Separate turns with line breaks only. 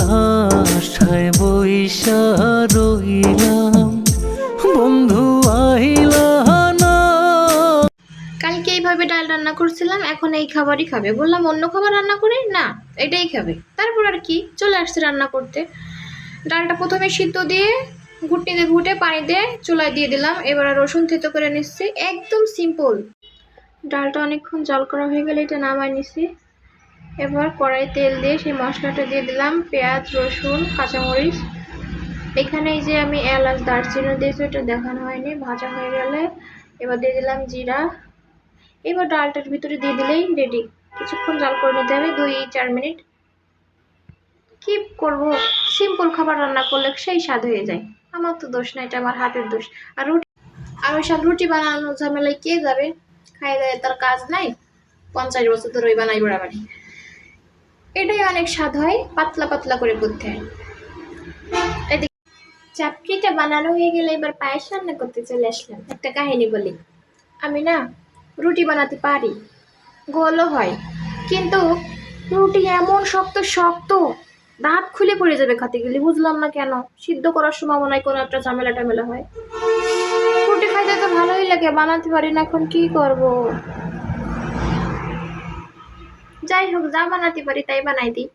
কোথায় বৈশা রইলাম। বন্ধু আইলা
কালকে এইভাবে ডাল রান্না করছিলাম, এখন এই খাবারই খাবে। বললাম, অন্য খাবার রান্না করি? না, এটাই খাবে। তারপর আর কি, চলে আসছে রান্না করতে। ডালটা প্রথমে সিদ্ধ দিয়ে, ঘুটনিতে ঘুটে পানি দিয়ে চুলায় দিয়ে দিলাম। এবার রসুন থেতো করে নিচ্ছি। একদম সিম্পল ডালটা অনেকক্ষণ জল করা হয়ে গেলে এটা নামাই নিছি। এবার কড়াই তেল দিয়ে সেই মশলাটা দিয়ে দিলাম পেঁয়াজ, রসুন, কাঁচামরিচ। এখানে এই যে আমি এলাচ, দারচিনি দিয়েছি ওটা দেখানো হয়নি, ভাজা হয়ে গেলে এবার দিয়ে দিলাম জিরা। এবার ডালটার ভিতরে দিয়ে দিলেই রেডি কিছুক্ষণ জাল করে নিতে হবে, দুই, চার মিনিট। কি করব। সিম্পল খাবার রান্না করলে সেই স্বাদ হয়ে যায়। আমার তো দোষ না, এটা আমার হাতের দোষ। আর রুটি আর ওই সব রুটি বানানোর ঝামেলায় কে যাবে? খাই দেয় তার কাজ নাই। পঞ্চাশ বছর ধরে ওই বানাই বেড়াবাড়ি। এটাই অনেক স্বাদ হয়, পাতলা পাতলা করে করতে হয় চাপড়িটা বানানো হয়ে গেলে এবার পায়েস রান্না করতে চলে আসলাম। একটা কাহিনী বলি। আমি না রুটি বানাতে পারি, গোলও হয়, কিন্তু রুটি এমন শক্ত শক্ত, দাঁত খুলে পড়ে যাবে খাতে গেলে, বুঝলাম না কেন? সিদ্ধ করার সময় মনে হয় কোনো একটা ঝামেলা টামেলা হয়। রুটি খাইতে তো ভালোই লাগে, বানাতে পারি না এখন কি করব? যাই হোক যা বানাতে পারি তাই বানাই দিই